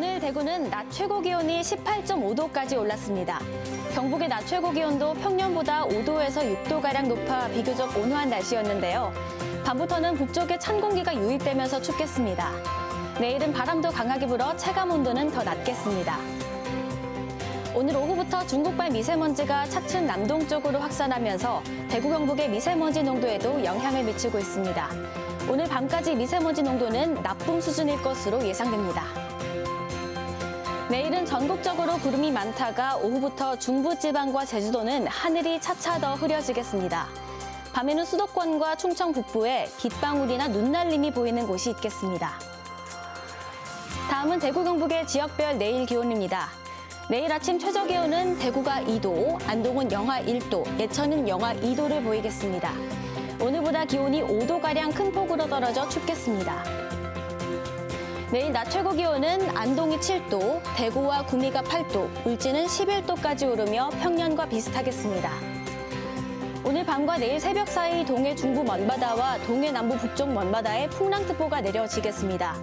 대구는 낮 최고 기온이 18.5도까지 올랐습니다. 경북의 낮 최고 기온도 평년보다 5도에서 6도가량 높아 비교적 온화한 날씨였는데요. 밤부터는 북쪽에 찬 공기가 유입되면서 춥겠습니다. 내일은 바람도 강하게 불어 체감 온도는 더 낮겠습니다. 오늘 오후부터 중국발 미세먼지가 차츰 남동쪽으로 확산하면서 대구 경북의 미세먼지 농도에도 영향을 미치고 있습니다. 오늘 밤까지 미세먼지 농도는 나쁨 수준일 것으로 예상됩니다. 내일은 전국적으로 구름이 많다가 오후부터 중부지방과 제주도는 하늘이 차차 더 흐려지겠습니다. 밤에는 수도권과 충청 북부에 빗방울이나 눈날림이 보이는 곳이 있겠습니다. 다음은 대구 경북의 지역별 내일 기온입니다. 내일 아침 최저 기온은 대구가 2도, 안동은 영하 1도, 예천은 영하 2도를 보이겠습니다. 오늘보다 기온이 5도가량 큰 폭으로 떨어져 춥겠습니다. 내일 낮 최고 기온은 안동이 7도, 대구와 구미가 8도, 울진은 11도까지 오르며 평년과 비슷하겠습니다. 오늘 밤과 내일 새벽 사이 동해 중부 먼바다와 동해 남부 북쪽 먼바다에 풍랑특보가 내려지겠습니다.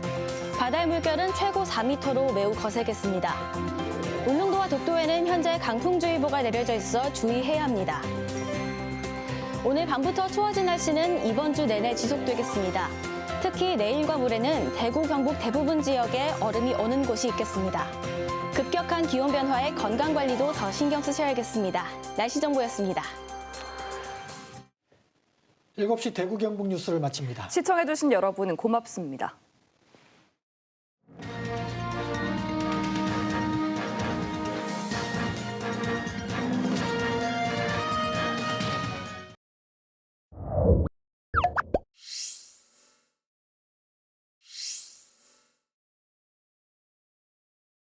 바다의 물결은 최고 4m로 매우 거세겠습니다. 울릉도와 독도에는 현재 강풍주의보가 내려져 있어 주의해야 합니다. 오늘 밤부터 추워진 날씨는 이번 주 내내 지속되겠습니다. 특히 내일과 모레는 대구, 경북 대부분 지역에 얼음이 오는 곳이 있겠습니다. 급격한 기온 변화에 건강 관리도 더 신경 쓰셔야겠습니다. 날씨 정보였습니다. 7시 대구 경북 뉴스를 마칩니다. 시청해주신 여러분 고맙습니다.